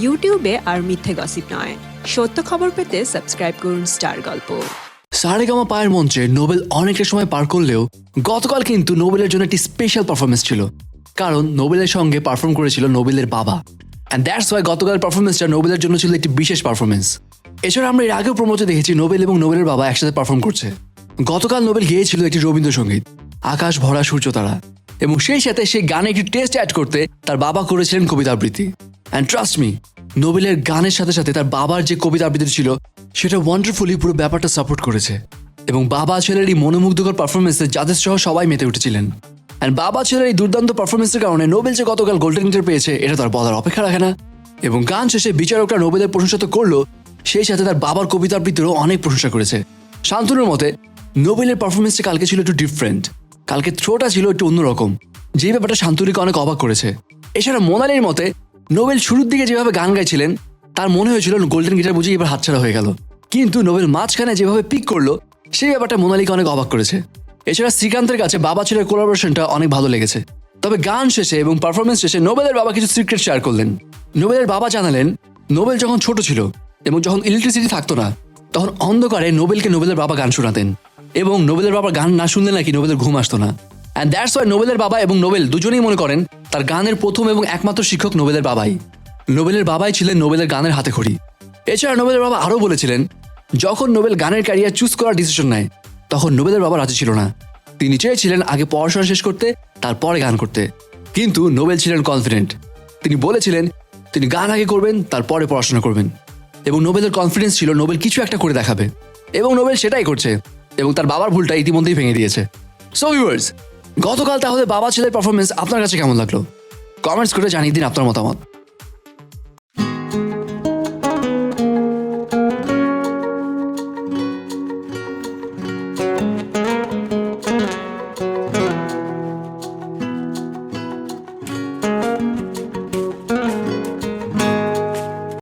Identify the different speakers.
Speaker 1: ইউটিউবে আর মিথ্যে গসিপ নয়। সত্য খবর পেতে সাবস্ক্রাইব করুন স্টার গল্প
Speaker 2: সারেগামা পায়ের মঞ্চে নোবেল অনেকটা সময় পার করলেও গতকাল কিন্তু নোবেলের জন্য একটি স্পেশাল পারফরমেন্স ছিল। কারণ নোবেলের সঙ্গে পারফর্ম করেছিল নোবেলের বাবা। অ্যান্ড দ্যাটস ওয়াই গতকাল পারফরমেন্সটা নোবেলের জন্য ছিল একটি বিশেষ পারফরমেন্স এছাড়া আমরা এর আগেও প্রমোতে দেখেছি নোবেল এবং নোবেলের বাবা একসাথে পারফর্ম করছে। গতকাল নোবেল গিয়েছিল একটি রবীন্দ্রসঙ্গীত, আকাশ ভরা সূর্য তারা। এবং সেই সাথে সেই গানে একটি টেস্ট অ্যাড করতে তার বাবা করেছিলেন কবিতা আবৃত্তি। অ্যান্ড ট্রাস্ট মি নোবেলের গানের সাথে সাথে তার বাবার যে কবিতা আবৃত্তি ছিল, সেটা ওয়ান্ডারফুলি পুরো ব্যাপারটা সাপোর্ট করেছে। এবং বাবা ছেলের এই মনোমুগ্ধকর পারফরমেন্সে যাদের সহ সবাই মেতে উঠেছিলেন। অ্যান্ড বাবা ছেলের এই দুর্দান্ত পারফরমেন্সের কারণে নোবেল যে গতকাল গোল্ডেন গিটার পেয়েছে, এটা তার বলার অপেক্ষা রাখে না। এবং গান শেষে বিচারকরা নোবেলের প্রশংসা তো করল, সেই সাথে তার বাবার কবিতা আবৃত্তিরও অনেক প্রশংসা করেছে। শান্তনুর মতে নোবেলের পারফরমেন্সটা কালকে ছিল একটু ডিফারেন্ট কালকে থ্রোটা ছিল একটু অন্যরকম। যে ব্যাপারটা শান্তনুকে অনেক অবাক করেছে। এছাড়া মোনালির মতে নোবেল শুরুর দিকে যেভাবে গান গাইছিলেন, তার মনে হয়েছিল গোল্ডেন গিটার বুঝি এবার হাতছাড়া হয়ে গেল। কিন্তু নোবেল মাঝখানে যেভাবে পিক করল, সেই ব্যাপারটা মোনালিকে অনেক অবাক করেছে। এছাড়া শ্রীকান্তের কাছে বাবা ছেলের কোলাবোরেশনটা অনেক ভালো লেগেছে। তবে গান শেষে এবং পারফরমেন্স শেষে নোবেলের বাবা কিছু সিক্রেট শেয়ার করলেন। নোবেলের বাবা জানালেন, নোবেল যখন ছোট ছিল এবং যখন ইলেকট্রিসিটি থাকতো না, তখন অন্ধকারে নোবেলকে নোবেলের বাবা গান শোনাতেন। এবং নোবেলের বাবা গান না শুনলে নাকি নোবেলের ঘুম আসতো না। অ্যান্ড দ্যাটস ওয়াই নোবেলের বাবা এবং নোবেল দুজনেই মনে করেন তার গানের প্রথম এবং একমাত্র শিক্ষক নোবেলের বাবাই। নোবেলের বাবাই ছিলেন নোবেলের গানের হাতে খড়ি। এছাড়া নোবেলের বাবা আরও বলেছিলেন, যখন নোবেল গানের ক্যারিয়ার চুজ করার ডিসিশন নেয়, তখন নোবেলের বাবা রাজি ছিল না। তিনি চেয়েছিলেন আগে পড়াশোনা শেষ করতে, তারপরে গান করতে। কিন্তু নোবেল ছিলেন কনফিডেন্ট তিনি বলেছিলেন, তিনি গান আগে করবেন, তারপরে পড়াশোনা করবেন। এবং নোবেলের কনফিডেন্স ছিল নোবেল কিছু একটা করে দেখাবে। এবং নোবেল সেটাই করছে। এবং তার বাবার ভুলটা ইতিমধ্যেই ভেঙে দিয়েছে। সো ভিউয়ার্স গতকাল তাহলে বাবা ছেলের পারফরমেন্স আপনার কাছে কেমন লাগল? কমেন্টস করে জানিয়ে দিন আপনার মতামত।